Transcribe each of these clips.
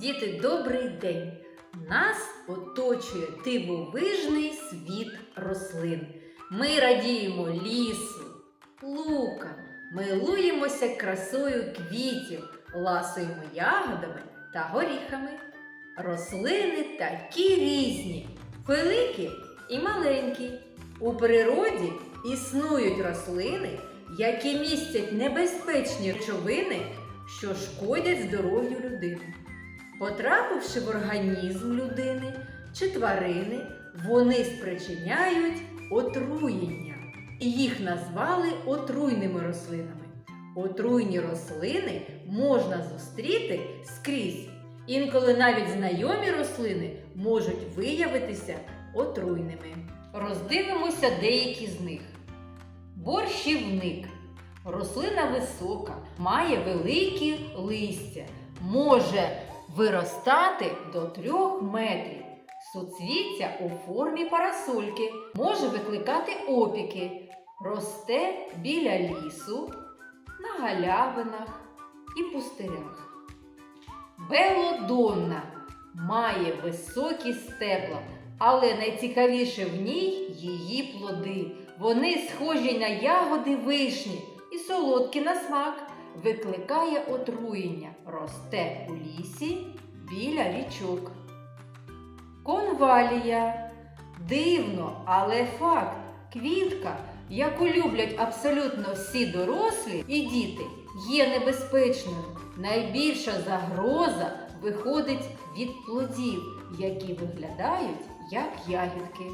Діти, добрий день! Нас оточує дивовижний світ рослин. Ми радіємо лісу, лукам, милуємося красою квітів, ласуємо ягодами та горіхами. Рослини такі різні, великі і маленькі. У природі існують рослини, які містять небезпечні речовини, що шкодять здоров'ю людини. Потрапивши в організм людини чи тварини, вони спричиняють отруєння. І їх назвали отруйними рослинами. Отруйні рослини можна зустріти скрізь. Інколи навіть знайомі рослини можуть виявитися отруйними. Роздивимося деякі з них. Борщівник. Рослина висока, має великі листя, може виростати до 3 метрів. Суцвіття у формі парасольки, може викликати опіки, росте біля лісу, на галявинах і пустирях. Белодонна має високі стебла, але найцікавіше в ній її плоди. Вони схожі на ягоди вишні і солодкі на смак. Викликає отруєння, росте у лісі біля річок. Конвалія. Дивно, але факт. Квітка, яку люблять абсолютно всі дорослі і діти, є небезпечною. Найбільша загроза виходить від плодів, які виглядають як ягідки.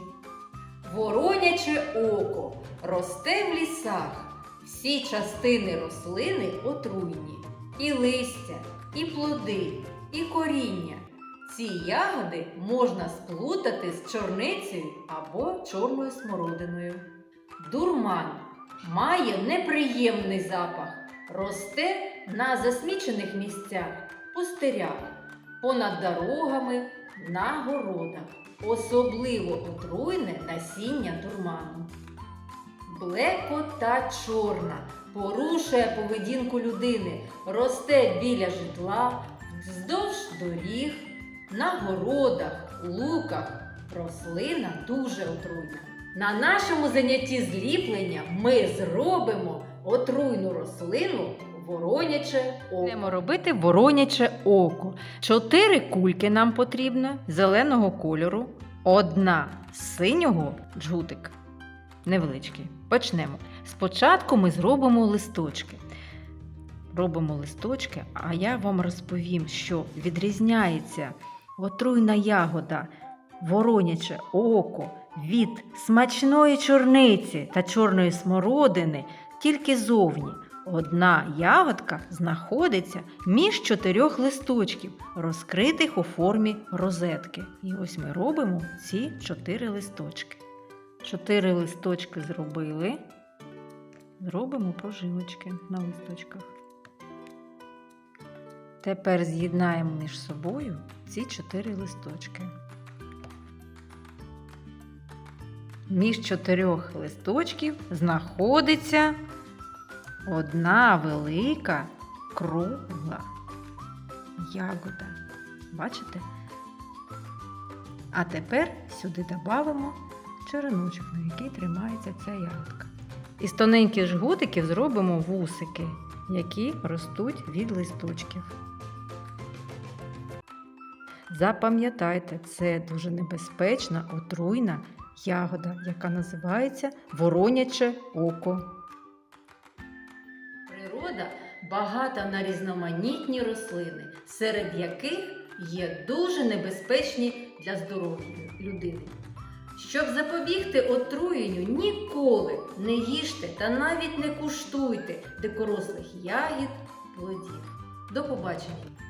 Вороняче око росте в лісах. Всі частини рослини отруйні. І листя, і плоди, і коріння. Ці ягоди можна сплутати з чорницею або чорною смородиною. Дурман має неприємний запах, росте на засмічених місцях, пустирях, понад дорогами, на городах. Особливо отруйне насіння дурману. Блекота чорна порушує поведінку людини, росте біля житла, вздовж доріг, на городах, луках. Рослина дуже отруйна. На нашому занятті зліплення ми зробимо отруйну рослину вороняче око. Будемо робити вороняче око. Чотири кульки нам потрібно зеленого кольору, одна синього джгутик. Невеличкий. Почнемо. Спочатку ми зробимо листочки. Робимо листочки, а я вам розповім, що відрізняється отруйна ягода, вороняче око від смачної чорниці та чорної смородини тільки зовні. Одна ягодка знаходиться між чотирьох листочків, розкритих у формі розетки. І ось ми робимо ці чотири листочки. Чотири листочки зробили. Зробимо прожилочки на листочках. Тепер з'єднаємо між собою ці чотири листочки. Між чотирьох листочків знаходиться одна велика кругла ягода. Бачите? А тепер сюди додамо череночок, на який тримається ця ягодка. Із тоненьких жгутиків зробимо вусики, які ростуть від листочків. Запам'ятайте, це дуже небезпечна, отруйна ягода, яка називається вороняче око. Природа багата на різноманітні рослини, серед яких є дуже небезпечні для здоров'я людини. Щоб запобігти отруєнню, ніколи не їжте та навіть не куштуйте дикорослих ягід, плодів. До побачення!